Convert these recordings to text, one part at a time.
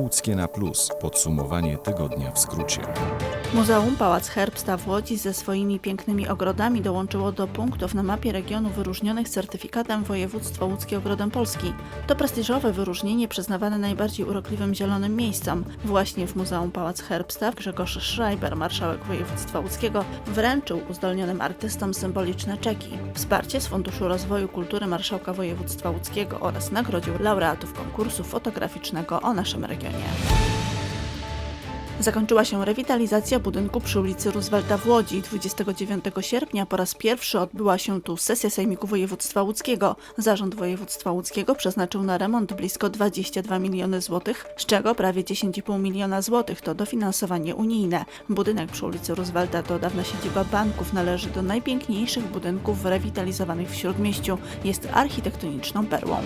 Łódzkie na Plus. Podsumowanie tygodnia w skrócie. Muzeum Pałac Herbsta w Łodzi ze swoimi pięknymi ogrodami dołączyło do punktów na mapie regionu wyróżnionych certyfikatem województwa łódzkie ogrodem Polski. To prestiżowe wyróżnienie przyznawane najbardziej urokliwym zielonym miejscom. Właśnie w Muzeum Pałac Herbsta Grzegorz Schreiber, marszałek województwa łódzkiego, wręczył uzdolnionym artystom symboliczne czeki. Wsparcie z Funduszu Rozwoju Kultury Marszałka Województwa Łódzkiego oraz nagrodził laureatów konkursu fotograficznego o naszym regionie. Zakończyła się rewitalizacja budynku przy ulicy Roosevelta w Łodzi. 29 sierpnia po raz pierwszy odbyła się tu sesja Sejmiku Województwa Łódzkiego. Zarząd Województwa Łódzkiego przeznaczył na remont blisko 22 miliony złotych, z czego prawie 10,5 miliona złotych to dofinansowanie unijne. Budynek przy ulicy Roosevelta to dawna siedziba banków, należy do najpiękniejszych budynków rewitalizowanych w Śródmieściu. Jest architektoniczną perłą.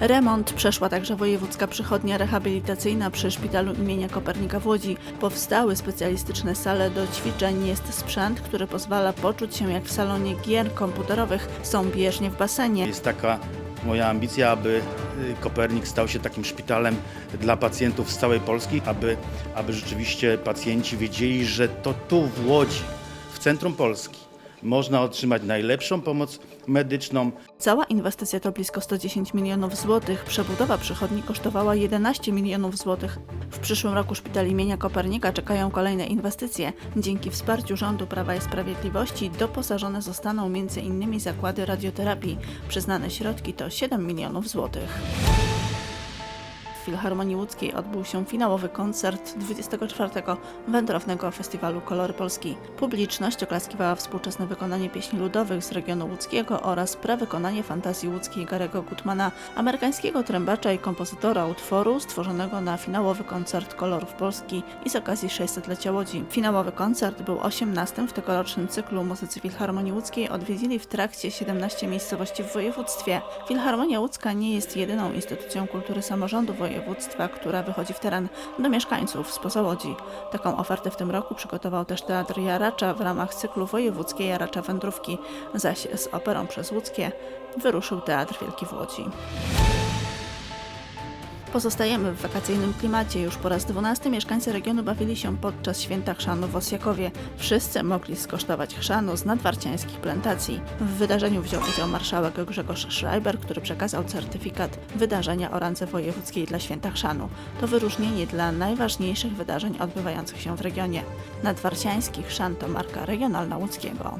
Remont przeszła także wojewódzka przychodnia rehabilitacyjna przy szpitalu imienia Kopernika w Łodzi. Powstały specjalistyczne sale do ćwiczeń, jest sprzęt, który pozwala poczuć się jak w salonie gier komputerowych. Są bieżnie w basenie. Jest taka moja ambicja, aby y, Kopernik stał się takim szpitalem dla pacjentów z całej Polski, aby, aby rzeczywiście pacjenci wiedzieli, że to tu w Łodzi, w centrum Polski, można otrzymać najlepszą pomoc medyczną, Cała inwestycja to blisko 110 milionów złotych. Przebudowa przychodni kosztowała 11 milionów złotych. W przyszłym roku szpital imienia Kopernika czekają kolejne inwestycje. Dzięki wsparciu rządu Prawa i Sprawiedliwości doposażone zostaną m.in. zakłady radioterapii. Przyznane środki to 7 milionów złotych. Filharmonii Łódzkiej odbył się finałowy koncert 24. Wędrownego Festiwalu Kolory Polski. Publiczność oklaskiwała współczesne wykonanie pieśni ludowych z regionu łódzkiego oraz prawykonanie fantazji łódzkiej Garego Gutmana, amerykańskiego trębacza i kompozytora utworu stworzonego na finałowy koncert Kolorów Polski i z okazji 600-lecia Łodzi. Finałowy koncert był 18 w tegorocznym cyklu Muzycy Filharmonii Łódzkiej odwiedzili w trakcie 17 miejscowości w województwie. Filharmonia Łódzka nie jest jedyną instytucją kultury samorządu województwa, która wychodzi w teren do mieszkańców spoza Łodzi. Taką ofertę w tym roku przygotował też Teatr Jaracza w ramach cyklu Wojewódzkie Jaracza Wędrówki, zaś z operą przez Łódzkie wyruszył Teatr Wielki w Łodzi. Pozostajemy w wakacyjnym klimacie. Już po raz dwunasty mieszkańcy regionu bawili się podczas święta chrzanu w Osjakowie. Wszyscy mogli skosztować chrzanu z nadwarciańskich plantacji. W wydarzeniu wziął udział marszałek Grzegorz Schreiber, który przekazał certyfikat wydarzenia o randze wojewódzkiej dla święta chrzanu. To wyróżnienie dla najważniejszych wydarzeń odbywających się w regionie. Nadwarciański chrzan to marka regionalna łódzkiego.